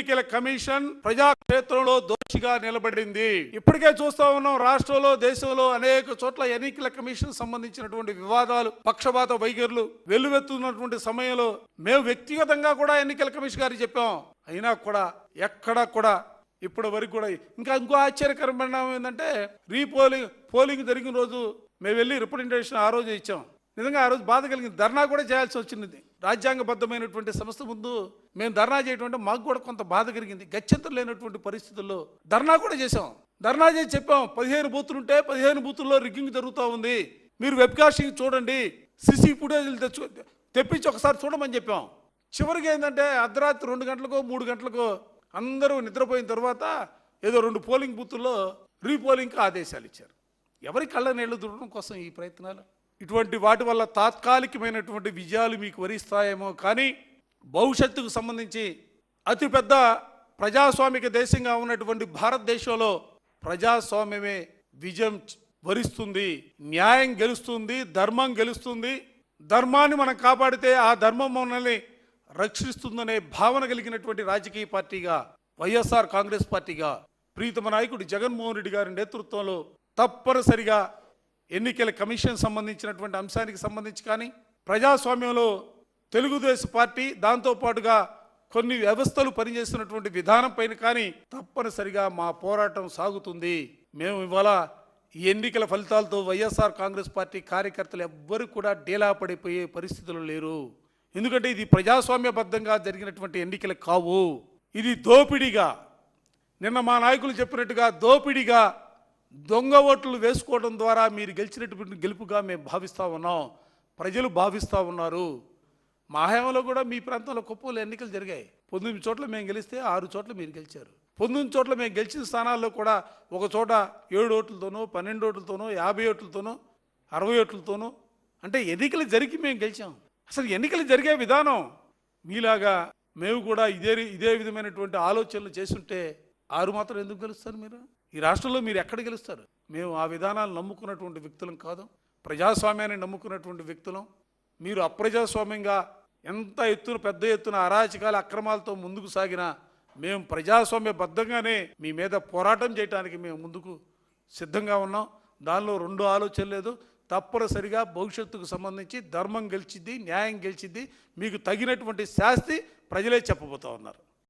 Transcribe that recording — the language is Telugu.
ఎన్నికల కమిషన్ ప్రజాక్షేత్రంలో దోషిగా నిలబడింది. ఇప్పటికే చూస్తా ఉన్నాం రాష్ట్రంలో దేశంలో అనేక చోట్ల ఎన్నికల కమిషన్ సంబంధించినటువంటి వివాదాలు పక్షపాత వైఖరులు వెల్లువెత్తున్నటువంటి సమయంలో మేము వ్యక్తిగతంగా కూడా ఎన్నికల కమిషన్ గారికి చెప్పాం. అయినా కూడా ఎక్కడా కూడా ఇప్పటి వరకు కూడా ఇంకా ఇంకో ఆశ్చర్యకరమైన ఏంటంటే రీపోలింగ్ పోలింగ్ జరిగిన రోజు మేము వెళ్ళి రిప్రజెంటేషన్ ఆ రోజు ఇచ్చాం. నిజంగా ఆ రోజు బాధ కలిగింది. ధర్నా కూడా చేయాల్సి వచ్చింది. రాజ్యాంగబద్ధమైనటువంటి సంస్థ ముందు మేము ధర్నా చేయటం మాకు కూడా కొంత బాధ కలిగింది. గత్యంతరం లేనటువంటి పరిస్థితుల్లో ధర్నా కూడా చేసాం ధర్నా చేసి చెప్పాం పదిహేను బూతులు ఉంటే పదిహేను బూతుల్లో రిగ్గింగ్ జరుగుతూ ఉంది. మీరు వెబ్కాస్టింగ్ చూడండి. సిసి ఫుటేజీలు తెచ్చు తెప్పించి ఒకసారి చూడమని చెప్పాం. చివరికి ఏంటంటే అర్ధరాత్రి రెండు గంటలకో మూడు గంటలకో అందరూ నిద్రపోయిన తర్వాత ఏదో రెండు పోలింగ్ బూతుల్లో రీపోలింగ్కి ఆదేశాలు ఇచ్చారు. ఎవరి కళ్ళ నీళ్ళు దూడడం కోసం ఈ ప్రయత్నాలు? ఇటువంటి వాటి వల్ల తాత్కాలికమైనటువంటి విజయాలు మీకు వరిస్తాయేమో కానీ భవిష్యత్తుకు సంబంధించి అతిపెద్ద ప్రజాస్వామిక దేశంగా ఉన్నటువంటి భారతదేశంలో ప్రజాస్వామ్యమే విజయం వరిస్తుంది. న్యాయం గెలుస్తుంది ధర్మం గెలుస్తుంది. ధర్మాన్ని మనం కాపాడితే ఆ ధర్మం మనల్ని రక్షిస్తుందనే భావన కలిగినటువంటి రాజకీయ పార్టీగా వైఎస్ఆర్ కాంగ్రెస్ పార్టీగా ప్రీతమ నాయకుడు జగన్మోహన్ రెడ్డి గారి నేతృత్వంలో తప్పనిసరిగా ఎన్నికల కమిషన్ సంబంధించినటువంటి అంశానికి సంబంధించి కానీ ప్రజాస్వామ్యంలో తెలుగుదేశం పార్టీ దాంతోపాటుగా కొన్ని వ్యవస్థలు పనిచేస్తున్నటువంటి విధానం పైన కానీ తప్పనిసరిగా మా పోరాటం సాగుతుంది. మేము ఇవాళ ఈ ఎన్నికల ఫలితాలతో వైఎస్ఆర్ కాంగ్రెస్ పార్టీ కార్యకర్తలు ఎవ్వరు కూడా డేలా పడిపోయే పరిస్థితులు లేరు. ఎందుకంటే ఇది ప్రజాస్వామ్యబద్ధంగా జరిగినటువంటి ఎన్నికలు కావు. ఇది దోపిడీగా. నిన్న మా నాయకులు చెప్పినట్టుగా దోపిడీగా దొంగ ఓట్లు వేసుకోవడం ద్వారా మీరు గెలిచినటువంటి గెలుపుగా మేము భావిస్తూ ఉన్నాం. ప్రజలు భావిస్తూ ఉన్నారు. మా హయాంలో కూడా మీ ప్రాంతంలో కుప్పలు ఎన్నికలు జరిగాయి. పంతొమ్మిది చోట్ల మేము గెలిస్తే ఆరు చోట్ల మీరు గెలిచారు. పంతొమ్మిది చోట్ల మేము గెలిచిన స్థానాల్లో కూడా ఒక చోట ఏడు ఓట్లతోనో పన్నెండు ఓట్లతోనో యాభై ఓట్లతోనో అరవై ఓట్లతోనో అంటే ఎన్నికలు జరిగి మేము గెలిచాం. అసలు ఎన్నికలు జరిగే విధానం మీలాగా మేము కూడా ఇదే ఇదే విధమైనటువంటి ఆలోచనలు చేస్తుంటే ఆరు మాత్రం ఎందుకు గెలుస్తారు మీరు? ఈ రాష్ట్రంలో మీరు ఎక్కడ గెలుస్తారు? మేము ఆ విధానాలు నమ్ముకున్నటువంటి వ్యక్తులం కాదు. ప్రజాస్వామ్యాన్ని నమ్ముకున్నటువంటి వ్యక్తులం. మీరు అప్రజాస్వామ్యంగా ఎంత ఎత్తున పెద్ద ఎత్తున అరాచకాల అక్రమాలతో ముందుకు సాగినా మేము ప్రజాస్వామ్యబద్ధంగానే మీ మీద పోరాటం చేయడానికి మేము ముందుకు సిద్ధంగా ఉన్నాం. దానిలో రెండు ఆలోచన లేదు. తప్పనిసరిగా భవిష్యత్తుకు సంబంధించి ధర్మం గెలిచిద్ది న్యాయం గెలిచిద్ది మీకు తగినటువంటి శాస్తి ప్రజలే చెప్పబోతా ఉన్నారు.